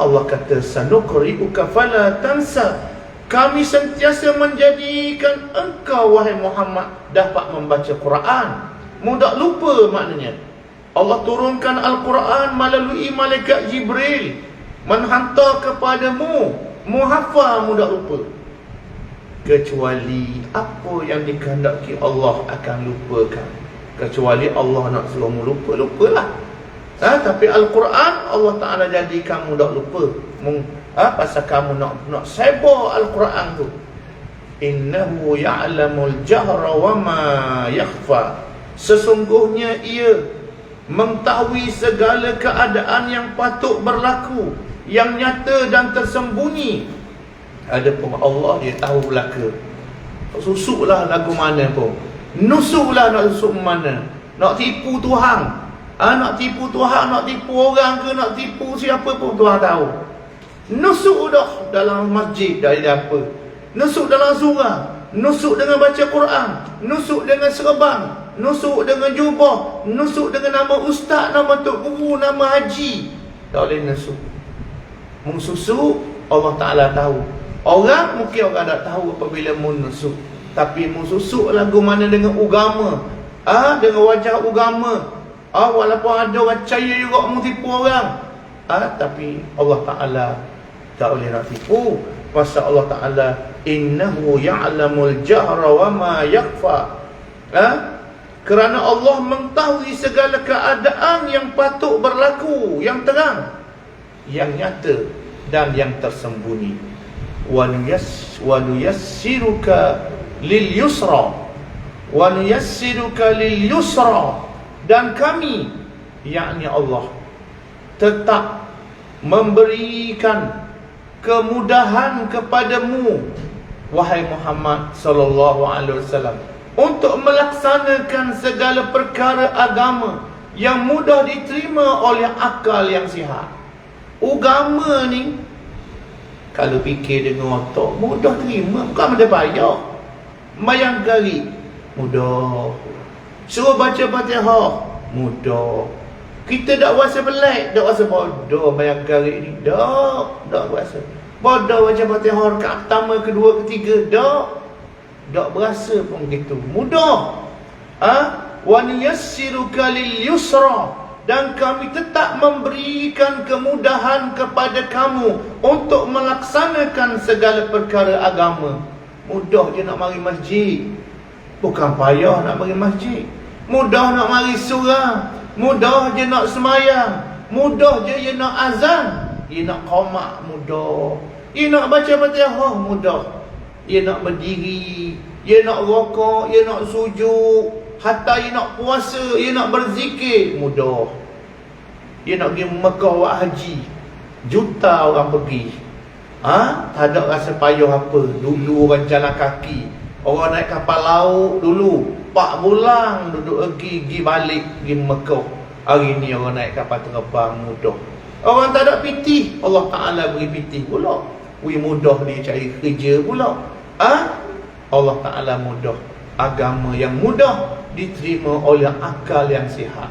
Allah kata sanuqri'uka fala tansa. Kami sentiasa menjadikan engkau wahai Muhammad dapat membaca Quran. Mudah lupa maknanya. Allah turunkan Al-Quran melalui malaikat Jibril menghantar kepadamu muhafal mudah lupa kecuali apa yang dikehendaki Allah akan lupakan kecuali Allah nak suruh lupa lupalah ha, tapi Al-Quran Allah Taala jadi kamu tak lupa. Mung, ha, pasal kamu nak nak sebar Al-Quran tu. Innahu ya'lamul jahra wa ma yakhfa. Sesungguhnya ia mengetahui segala keadaan yang patut berlaku yang nyata dan tersembunyi. Adapun Allah dia tahu belaka. Susuklah lagu mana pun. Nusuklah nak susuk mana. Nak tipu Tuhan ha, nak tipu Tuhan nak tipu orang ke nak tipu siapa pun Tuhan tahu nusuk dah dalam masjid dari apa nusuk dalam surah nusuk dengan baca Quran nusuk dengan serban nusuk dengan jubah, nusuk dengan nama ustaz, nama tok guru, nama haji. Tak boleh nusuk. Mengsusuk Allah Taala tahu. Orang mungkin orang tak tahu apabila mu nusuk. Tapi mu susuk lagu mana dengan agama. Ah ha? dengan wajah agama. Ah walaupun ada orang percaya juga mu tipu orang. Ah tapi Allah Taala tak boleh nak tipu. Pasal Allah Taala innahu ya'lamul jahra wa ma yakhfa. Ah? Kerana Allah mengetahui segala keadaan yang patut berlaku, yang terang, yang nyata dan yang tersembunyi. Wa nuyassiruka lil yusra. Wa nuyassiruka lil yusra. Dan kami, yakni Allah, tetap memberikan kemudahan kepadamu wahai Muhammad sallallahu alaihi wasallam untuk melaksanakan segala perkara agama yang mudah diterima oleh akal yang sihat. Agama ni kalau fikir dengan otak mudah terima bukan ada bayar. Mayang gari mudah. Suruh baca Fatihah mudah. Kita tak rasa belak, tak rasa bodoh mayang gari ni. Tak, tak rasa. Bodoh baca Fatihah rakaat pertama, kedua, ketiga, tak. Tak berasa pun gitu. Mudah. Ha? Lil yusra dan kami tetap memberikan kemudahan kepada kamu untuk melaksanakan segala perkara agama. Mudah je nak mari masjid. Bukan payah nak mari masjid. Mudah nak mari surah. Mudah je nak semayang. Mudah je ia nak azan. Ia nak qomak mudah. Ia nak baca Fatihah mudah. Ia nak berdiri, ia nak rokok, ia nak sujud, hatta ia nak puasa, ia nak berzikir, mudah. Ia nak pergi Mekah buat haji. Juta orang pergi. Ha? Tak ada rasa payah apa. Dulu orang jalan kaki. Orang naik kapal laut dulu. Pak bulan duduk pergi, pergi balik, pergi Mekah. Hari ni orang naik kapal terbang mudah. Orang tak ada piti, Allah Ta'ala beri piti pula. Wih mudah dia cari kerja pula ha? Allah Ta'ala mudah Agama yang mudah diterima oleh akal yang sihat